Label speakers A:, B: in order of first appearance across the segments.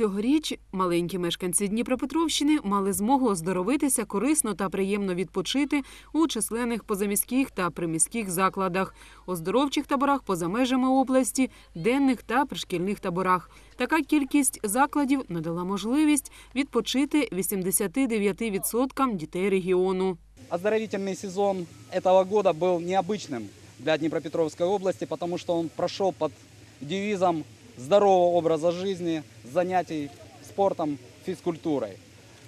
A: Цьогоріч маленькі мешканці Дніпропетровщини мали змогу оздоровитися корисно та приємно відпочити у численних позаміських та приміських закладах, оздоровчих таборах поза межами області, денних та пришкільних таборах. Така кількість закладів надала можливість відпочити 89% дітей регіону.
B: Оздоровительный сезон этого года был необычным для Днепропетровской области, потому что он прошел под девизом здорового образа жизни, занятий спортом, физкультурой.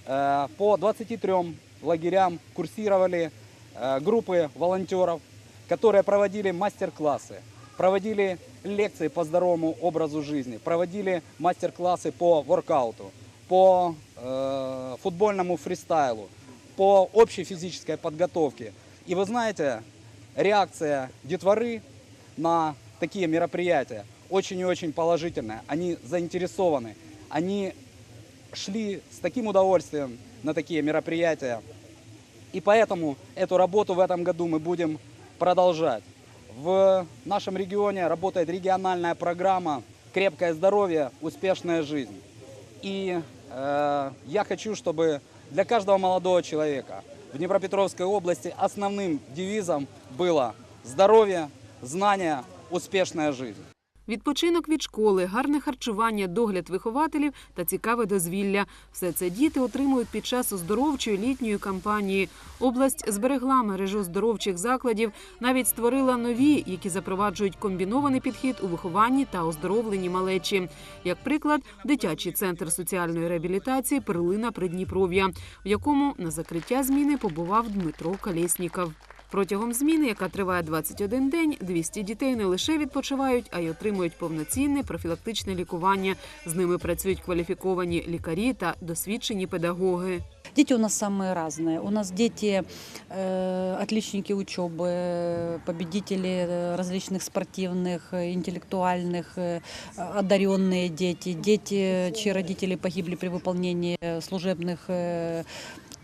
B: Э, По 23 лагерям курсировали э, группы волонтеров, которые проводили мастер-классы, проводили лекции по здоровому образу жизни, проводили мастер-классы по воркауту, по э, футбольному фристайлу, по общей физической подготовке. И вы знаете, реакция детворы на такие мероприятия очень и очень положительная. Они заинтересованы, они шли с таким удовольствием на такие мероприятия. И поэтому эту работу в этом году мы будем продолжать. В нашем регионе работает региональная программа «Крепкое здоровье, успешная жизнь». И э, я хочу, чтобы для каждого молодого человека в Днепропетровской области основным девизом было здоровье, знания, успешная жизнь.
A: Відпочинок від школи, гарне харчування, догляд вихователів та цікаве дозвілля. Все це діти отримують під час оздоровчої літньої кампанії. Область зберегла мережу оздоровчих закладів, навіть створила нові, які запроваджують комбінований підхід у вихованні та оздоровленні малечі. Як приклад, дитячий центр соціальної реабілітації Перлина Придніпров'я, в якому на закриття зміни побував Дмитро Колєсніков. Протягом зміни, яка триває 21 день, 200 дітей не лише відпочивають, а й отримують повноцінне профілактичне лікування. З ними працюють кваліфіковані лікарі та досвідчені педагоги.
C: Дети у нас самые разные. У нас дети э, отличники учебы, победители э, различных спортивных, э, интеллектуальных, э, одаренные дети, дети, чьи родители погибли при выполнении э, служебных э,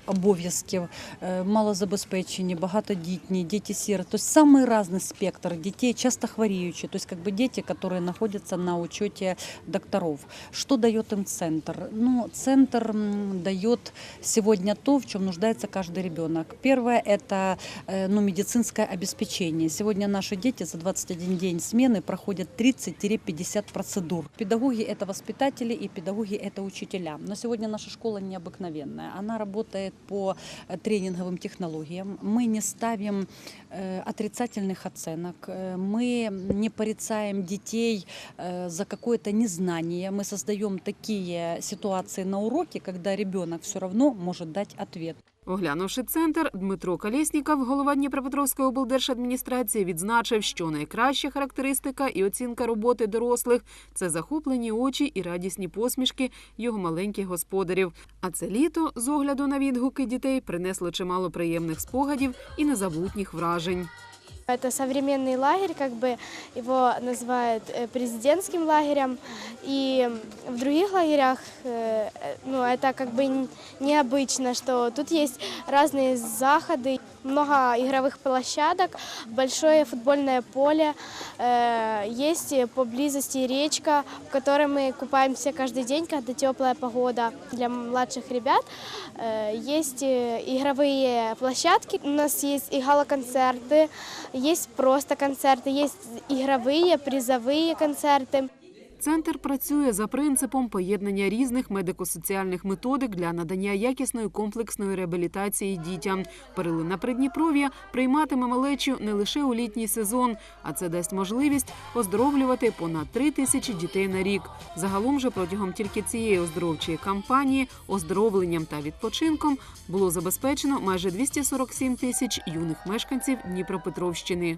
C: обов'язків, е, малозабезпечені, багатодітні, діти сіри. Тобто самий різний спектр дітей, часто хворіючі, тобто как бы дети, которые находятся на учете докторов. Что дает им центр? Ну, центр м, дает сегодня то, в чем нуждается каждый ребенок. Первое – это э, ну, медицинское обеспечение. Сегодня наши дети за 21 день смены проходят 30-50 процедур. Педагоги – это воспитатели и педагоги – это учителя. Но сегодня наша школа необыкновенная. Она работает по э, тренинговым технологиям. Мы не ставим э, отрицательных оценок. Э, Мы не порицаем детей э, за какое-то незнание. Мы создаем такие ситуации на уроке, когда ребенок все равно может дать ответ.
A: Оглянувши центр, Дмитро Колєсніков, голова Дніпропетровської облдержадміністрації, відзначив, що найкраща характеристика і оцінка роботи дорослих це захоплені очі і радісні посмішки його маленьких господарів. А це літо, з огляду на відгуки дітей, принесло чимало приємних спогадів і незабутніх вражень.
D: Это современный лагерь, как бы его называют э, президентским лагерем. И в других лагерях, э, э, ну, это как бы н- необычно, что тут есть разные заходы, много игровых площадок, большое футбольное поле, э, есть поблизости речка, в которой мы купаемся каждый день, когда теплая погода. Для младших ребят э, есть э, игровые площадки, у нас есть и гала-концерты, есть просто концерты, есть игровые, призовые концерты.
A: Центр працює за принципом поєднання різних медико-соціальних методик для надання якісної комплексної реабілітації дітям. Перлина Придніпров'я прийматиме малечу не лише у літній сезон, а це дасть можливість оздоровлювати понад три тисячі дітей на рік. Загалом же протягом тільки цієї оздоровчої кампанії оздоровленням та відпочинком було забезпечено майже 247 тисяч юних мешканців Дніпропетровщини.